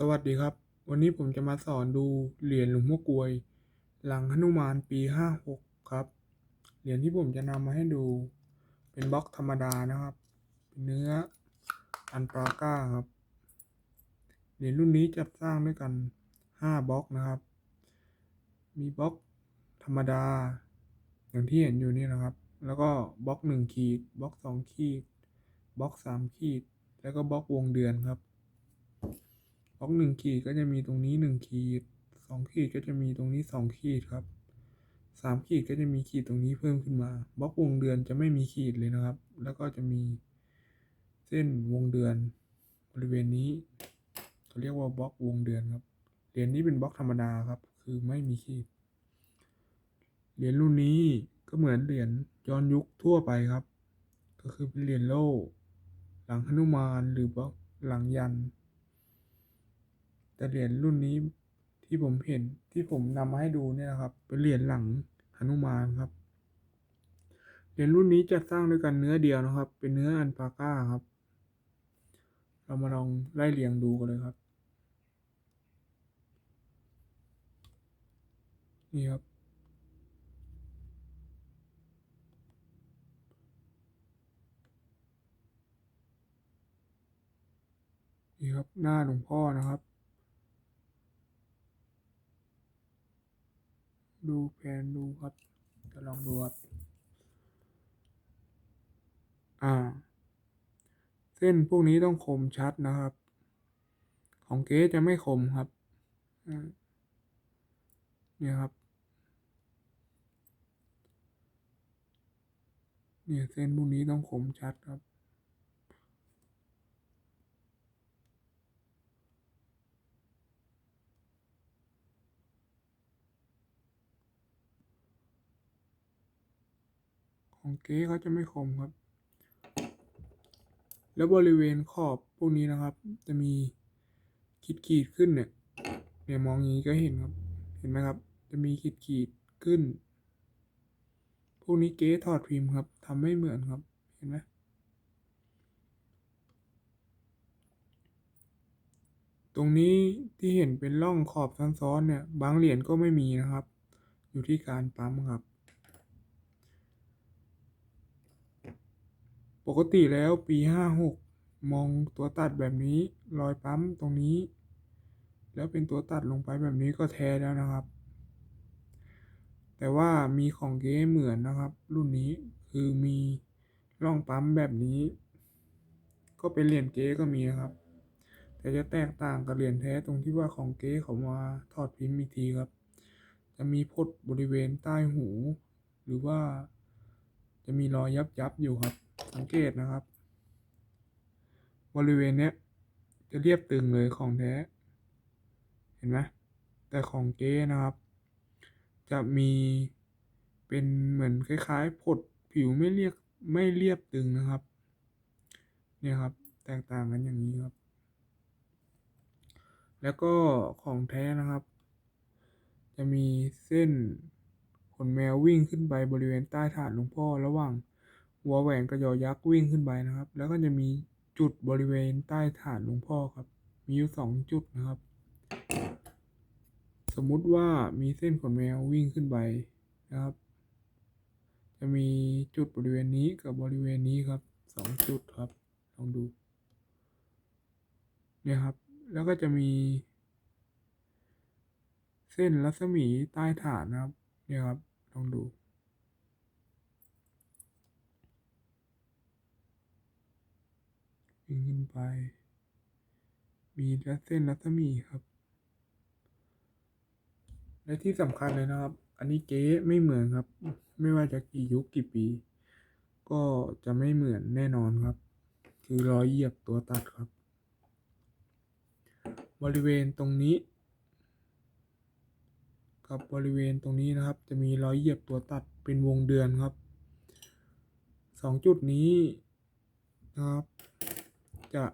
สวัสดีครับ วันนี้ผมจะมาสอนดูเหรียญหลวงพ่อกวย หลังหนุมานปีห้าหกครับ เหรียญที่ผมจะนำมาให้ดู เป็นบล็อกธรรมดานะครับ เป็นเนื้ออันปราก้าครับ เหรียญรุ่นนี้จัดสร้างด้วยกันห้าบล็อกนะครับ มีบล็อกธรรมดา อย่างที่เห็นอยู่นี่นะครับ แล้วก็บล็อกหนึ่งขีด บล็อกสองขีด บล็อกสามขีด แล้วก็บล็อกวงเดือนครับ บล็อกหนึ่งขีดก็จะมีตรงนี้หนึ่งขีดสองขีดก็จะมีตรงนี้สองขีดครับสามขีดก็จะมีขีดตรงนี้เพิ่มขึ้นมาบล็อกวงเดือนจะไม่มีขีดเลยนะครับ แล้วก็จะมีเส้นวงเดือนบริเวณนี้เขาเรียกว่าบล็อกวงเดือนครับเหรียญนี้เป็นบล็อกธรรมดาครับ คือไม่มีขีดเหรียญรุ่นนี้ก็เหมือนเหรียญย้อนยุคทั่วไปครับ ก็คือเป็นเหรียญโล่ หลังหนุมานหรือบล็อกหลังยัน แต่เหรียญรุ่นนี้ที่ผมเห็นที่ผมนำมาให้ดูเนี่ยนะครับ เป็นเหรียญหลังหนุมานครับเหรียญรุ่นนี้จะสร้างด้วยกันเนื้อเดียวนะครับ เป็นเนื้ออันปาก้าครับ เรามาลองไล่เรียงดูกันเลยครับ นี่ครับนี่ครับหน้าหลวงพ่อนะครับ ดูแผนดูครับ จะลองดูครับ อ่า เส้นพวกนี้ต้องคมชัดนะครับ ของเก๊จะไม่คมครับเนี่ยครับ เนี่ยเส้นพวกนี้ต้องคมชัดครับ ของเก๊เขาจะไม่คมครับ แล้วบริเวณขอบพวกนี้นะครับ จะมีขีดขีดขึ้นเนี่ยเนี่ยมองอย่างนี้ก็เห็นครับ เห็นไหมครับ จะมีขีดขีดขึ้น พวกนี้เก๊ถอดพิมพ์ครับทำไม่เหมือนครับ เห็นไหมตรงนี้ที่เห็นเป็นร่องขอบซ้อนๆเนี่ย บางเหรียญก็ไม่มีนะครับ อยู่ที่การปั๊มครับ ปกติแล้วปีห้าหกมองตัวตัดแบบนี้รอยปั๊มตรงนี้ แล้วเป็นตัวตัดลงไปแบบนี้ก็แท้แล้วนะครับ แต่ว่ามีของเก๊เหมือนนะครับ รุ่นนี้คือมีร่องปั๊มแบบนี้ ก็เป็นเหรียญเก๊ก็มีนะครับ แต่จะแตกต่างกับเหรียญแท้ตรงที่ว่าของเก๊เขามาถอดพิมพ์อีกทีครับ จะมีพดบริเวณใต้หู หรือว่าจะมีรอยยับยับอยู่ครับ สังเกตนะครับ บริเวณเนี้ย จะเรียบตึงเลยของแท้ เห็นไหมแต่ของเก๊นะครับ จะมีเป็นเหมือนคล้ายๆผดผิวไม่เรียบไม่เรียบตึงนะครับ เนี่ยครับ แตกต่างกันอย่างนี้ครับ แล้วก็ของแท้นะครับ จะมีเส้นขนแมววิ่งขึ้นไปบริเวณใต้ฐานหลวงพ่อระหว่าง หัวแหวนกับยอยักษ์วิ่งขึ้นไปนะครับ แล้วก็จะมีจุดบริเวณใต้ฐานหลวงพ่อครับ มีอยู่สองจุดนะครับ สมมุติว่ามีเส้นขนแมววิ่งขึ้นไปนะครับ จะมีจุดบริเวณนี้กับบริเวณนี้ครับสองจุดครับ ลองดู เนี่ยครับ แล้วก็จะมี เส้นรัศมีใต้ฐานนะครับ เนี่ยครับ ลองดู วิ่งขึ้นไป มีและเส้นรัศมีครับ และที่สำคัญเลยนะครับ อันนี้เก๊ไม่เหมือนครับ ไม่ว่าจะกี่ยุคกี่ปี ก็จะไม่เหมือนแน่นอนครับ คือรอยเหยียบตัวตัดครับ บริเวณตรงนี้กับบริเวณตรงนี้นะครับ จะมีรอยเหยียบตัวตัดเป็นวงเดือนครับสองจุดนี้นะครับ จะ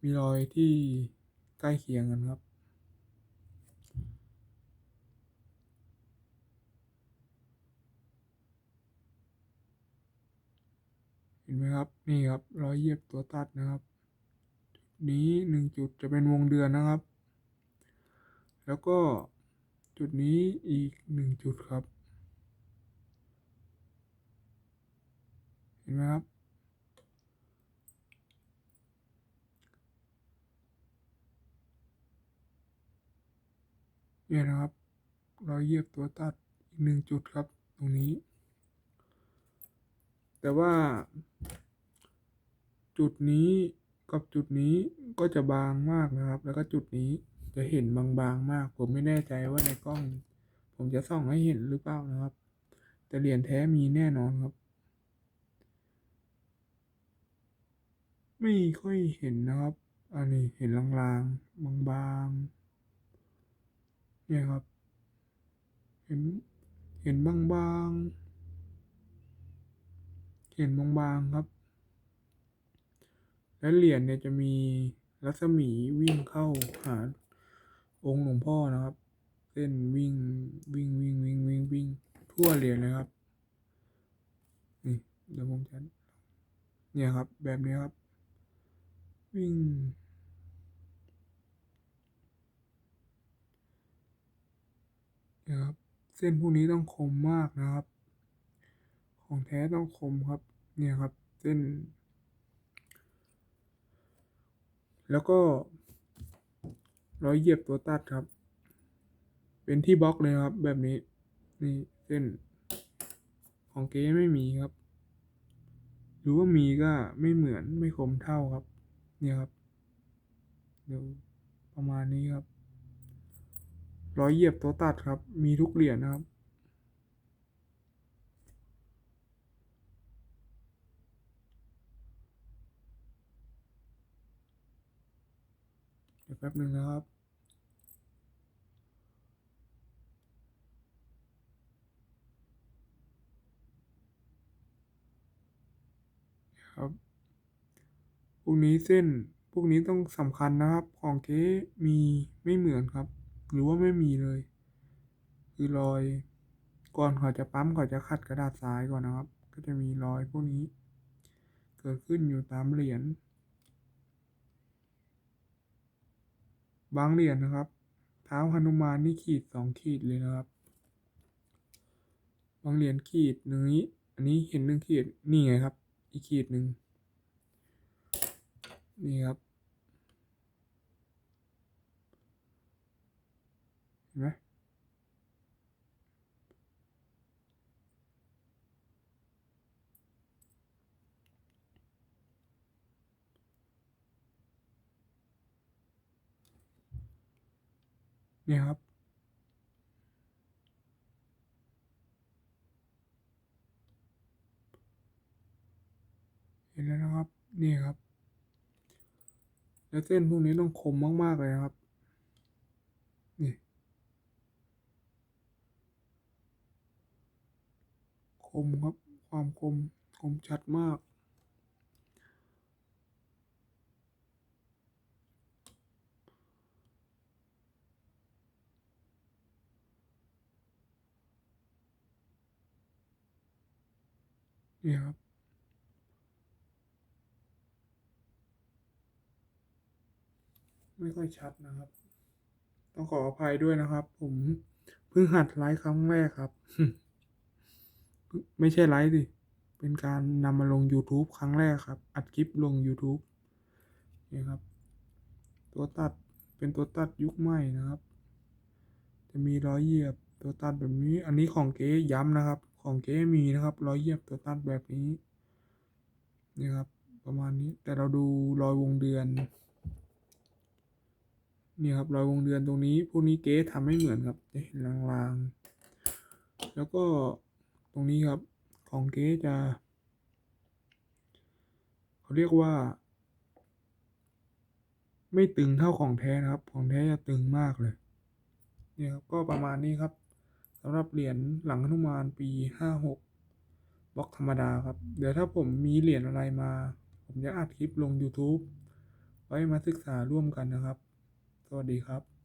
มีรอยที่ใกล้เคียงกันครับ เห็นไหมครับนี่ครับรอยเยียบตัวตัดนะครับ นี้หนึ่งจุดจะเป็นวงเดือนนะครับ แล้วก็จุดนี้อีกหนึ่งจุดครับ เห็นไหมครับ เนี่ยนะครับ รอยเยียบตัวตัดอีกหนึ่งจุดครับตรงนี้ แต่ว่า จุดนี้กับจุดนี้ก็จะบางมากนะครับ แล้วก็จุดนี้จะเห็นบางๆมาก ผมไม่แน่ใจว่าในกล้อง ผมจะส่องให้เห็นหรือเปล่านะครับ แต่เหรียญแท้มีแน่นอนครับ ไม่ค่อยเห็นนะครับ อันนี้เห็นลางๆ บางๆ เนี่ยครับ เห็น เห็นบางๆ เห็นบางๆครับ และเหรียญเนี่ยจะมีรัศมีวิ่งเข้าหาองค์หลวงพ่อนะครับ เส้นวิ่งวิ่งวิ่งวิ่งวิ่งวิ่งทั่วเหรียญเลยครับ นี่เดี๋ยวผมจะเนี่ยครับ แบบนี้ครับ วิ่ง นะครับ เส้นพวกนี้ต้องคมมากนะครับ ของแท้ต้องคมครับ เนี่ยครับ เส้น แล้วก็ร้อยเหยียบตัวตัดครับ เป็นที่บล็อกเลยครับ แบบนี้ นี่เส้น ของเก๊ไม่มีครับ หรือว่ามีก็ไม่เหมือนไม่คมเท่าครับ เนี่ยครับเดี๋ยวประมาณนี้ครับ รอยเหยียบตัวตัดครับ มีทุกเหรียญนะครับ เดี๋ยวแป๊บหนึ่งนะครับครับ พวกนี้เส้น พวกนี้ต้องสำคัญนะครับ ของเก๊มีไม่เหมือนครับ หรือว่าไม่มีเลย คือรอยก่อนเขาจะปั๊มเขาจะขัดกระดาษทรายก่อนนะครับ ก็จะมีรอยพวกนี้ เกิดขึ้นอยู่ตามเหรียญบางเหรียญนะครับเท้าหนุมานนี่ขีดสองขีดเลยนะครับ บางเหรียญขีดหนึ่งนี้ อันนี้เห็นหนึ่งขีดนี่ไงครับ อีกขีดหนึ่งนี่ครับ ห็นไหมนี่ครับ เห็นแล้วนะครับ นี่ครับ แล้วเส้นพวกนี้ต้องคมมาก ๆ เลยนะครับ นี่ มครับ ความคมคมชัดมาก นี่ครับไม่ค่อยชัดนะครับ ต้องขออภัยด้วยนะครับ ผมเพิ่งหัดไลฟ์ครั้งแรกครับ ไม่ใช่ไลฟ์สิ เป็นการนำมาลง YouTube ครั้งแรกครับ อัดคลิปลง YouTube นี่ครับ ตัวตัดเป็นตัวตัดยุคใหม่นะครับ จะมีรอยเหยียบตัวตัดแบบนี้ อันนี้ของเก๊ย้ำนะครับ ของเก๊มีนะครับรอยเหยียบตัวตัดแบบนี้นี่ครับ ประมาณนี้ แต่เราดูรอยวงเดือนนี่ครับรอยวงเดือนตรงนี้พวกนี้เก๊ทำไม่เหมือนครับเห็นลางๆ แล้วก็ รงนี้ครับของเก๊จะ เขาเรียกว่า ไม่ตึงเท่าของแท้นะครับ ของแท้จะตึงมากเลยเนี่ยครับก็ประมาณนี้ครับสำหรับเหรียญหลังนุมานปีห้าหกบล็อกธรรมดาครับ เดี๋ยวถ้าผมมีเหรียญอะไรมา ผมจะอัดคลิปลง YouTube ไว้มาศึกษาร่วมกันนะครับ สวัสดีครับ